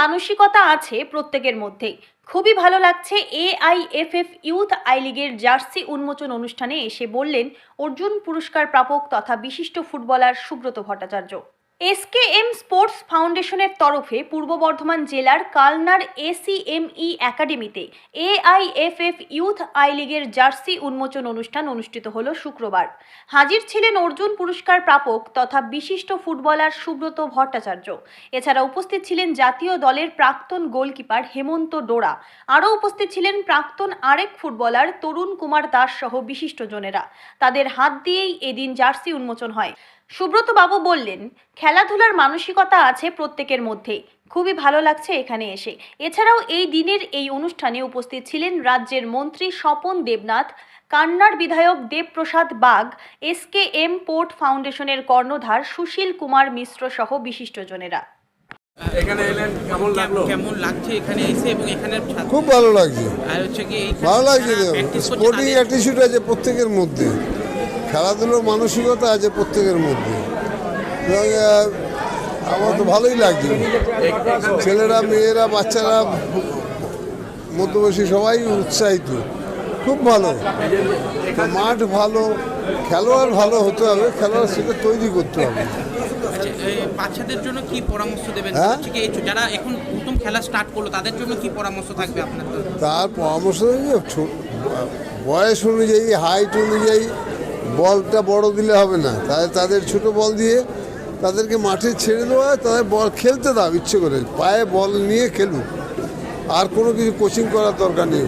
মানসিকতা আছে প্রত্যেকের মধ্যেই। খুবই ভালো লাগছে এআইএফএফ ইউথ আই লিগের জার্সি উন্মোচন অনুষ্ঠানে এসে বললেন অর্জুন পুরস্কার প্রাপক তথা বিশিষ্ট footballer Subrata Bhattacharya. SKM sports ফাউন্ডেশনের তরফে পূর্ব বর্ধমান জেলার কালনার এসিএমই একাডেমিতে এআইএফএফ ইউথ আই লিগের জার্সি উন্মোচন অনুষ্ঠান অনুষ্ঠিত হল শুক্রবার। হাজির ছিলেন অর্জুন পুরস্কার প্রাপক তথা বিশিষ্ট ফুটবলার সুব্রত ভট্টাচার্য। এছাড়া উপস্থিত ছিলেন জাতীয় দলের প্রাক্তন গোলকিপার হেমন্ত ডোরা। আরও উপস্থিত ছিলেন প্রাক্তন আরেক ফুটবলার তরুণ কুমার দাস সহ বিশিষ্টজনেরা তাদের হাত দিয়েই এদিন জার্সি উন্মোচন হয়। সুব্রত বাবু বললেন খেলাধুলার মানসিকতা আছে প্রত্যেকের মধ্যেই খুবই ভালো লাগছে এখানে এসে। এছাড়াও এই দিনের এই অনুষ্ঠানে উপস্থিত ছিলেন রাজ্যের মন্ত্রী স্বপন দেবনাথ কান্নার বিধায়ক Debprasad Bag SK M port ফাউন্ডেশনের কর্ণধার সুশীল কুমার মিশ্র সহ বিশিষ্টজনেরা। এখানে এলেন কেমন লাগল? কেমন লাগছে এখানে এসে এবং এখানে খুব ভালো লাগছে। আর হচ্ছে কি ভালো লাগছে যারা স্পোর্টিং অ্যাটিটিউড আছে প্রত্যেকের মধ্যে। খেলাধুলোর মানসিকতা আছে প্রত্যেকের মধ্যে। আমার তো ভালোই লাগছে। ছেলেরা মেয়েরা বাচ্চারা মধ্যবয়সী সবাই উৎসাহিত। খুব ভালো। মাঠ ভালো খেলোয়াড় ভালো হতে হবে খেলোয়াড় সেটা তৈরি করতে হবে। আচ্ছা, বাচ্চাদের জন্য কি পরামর্শ দেবেন? হ্যাঁ? যারা এখন প্রথম খেলা স্টার্ট করল তাদের জন্য কি পরামর্শ থাকবে আপনার? তার পরামর্শ বয়স অনুযায়ী হাইট অনুযায়ী বলটা বড় দিলে হবে না। তাই তাদের ছোট বল দিয়ে তাদেরকে মাঠে ছেড়ে দেওয়া, তাদের বল খেলতে দাও ইচ্ছে করে। পায়ে বল নিয়ে খেলুক। আর কোনো কিছু কোচিং করার দরকার নেই।